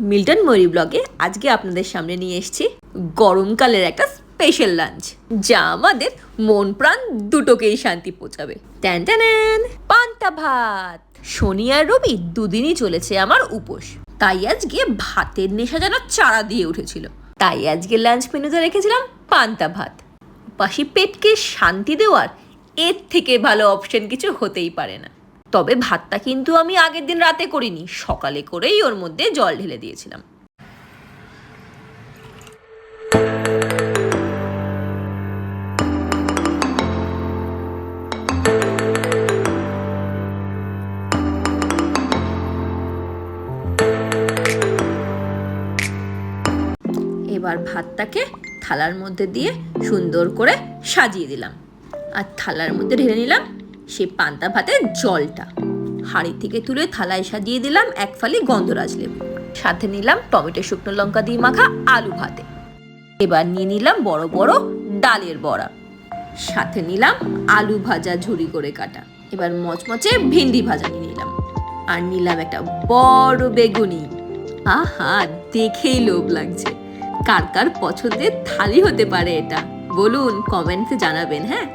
Milton ময়ূরী ব্লগে আজকে আপনাদের সামনে নিয়ে এসেছি গরমকালের একটা স্পেশাল লাঞ্চ যা আমাদের মন প্রাণ দুটোকেই শান্তি পৌঁছাবে। ট্যান ট্যান, পান্তা ভাত। শনি আর রবি দুদিনই চলেছে আমার উপোস। তাই আজকে ভাতের নেশা যেন চারা দিয়ে উঠেছিল। তাই আজকে লাঞ্চ মেনুতে রেখেছিলাম পান্তা ভাত। পাশি পেটকে শান্তি দেওয়ার এর থেকে ভালো অপশন কিছু হতেই পারে না। তবে ভাতটা কিন্তু আমি আগের দিন রাতে করিনি, সকালে করেই ওর মধ্যে জল ঢেলে দিয়েছিলাম। এবার ভাতটাকে থালার মধ্যে দিয়ে সুন্দর করে সাজিয়ে দিলাম। আর থালার মধ্যে ঢেলে নিলাম সেই পান্তা ভাতের জলটা। হাঁড়ি থেকে তুলে থালায় সাজিয়ে দিলাম এক ফালি গন্ধরাজ লেবু। সাথে নিলাম টমেটো, শুকনো লঙ্কা দিয়ে মাখা আলু ভাতে। এবার নিয়ে নিলাম বড় বড় ডালের বড়া। সাথে নিলাম আলু ভাজা ঝুরি করে কাটা। এবার মচমচে ভেন্ডি ভাজা নিয়ে নিলাম। আর নিলাম একটা বড় বেগুনি। আহা, দেখেই লোভ লাগছে। কার কার পছন্দের থালি হতে পারে এটা? বলুন, কমেন্টে জানাবেন হ্যাঁ?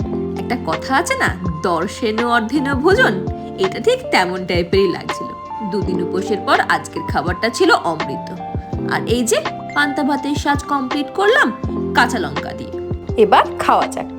একটা কথা আছে না? দর্শেন অর্ধেন ভোজন। এটা ঠিক তেমন টাইপেরই লাগছিল। দুদিন উপোসের পর আজকের খাবারটা ছিল অমৃত। আর এই যে, পান্তা ভাতের সাজ কমপ্লিট করলাম, কাঁচা লঙ্কা দিয়ে। এবার খাওয়া যাক।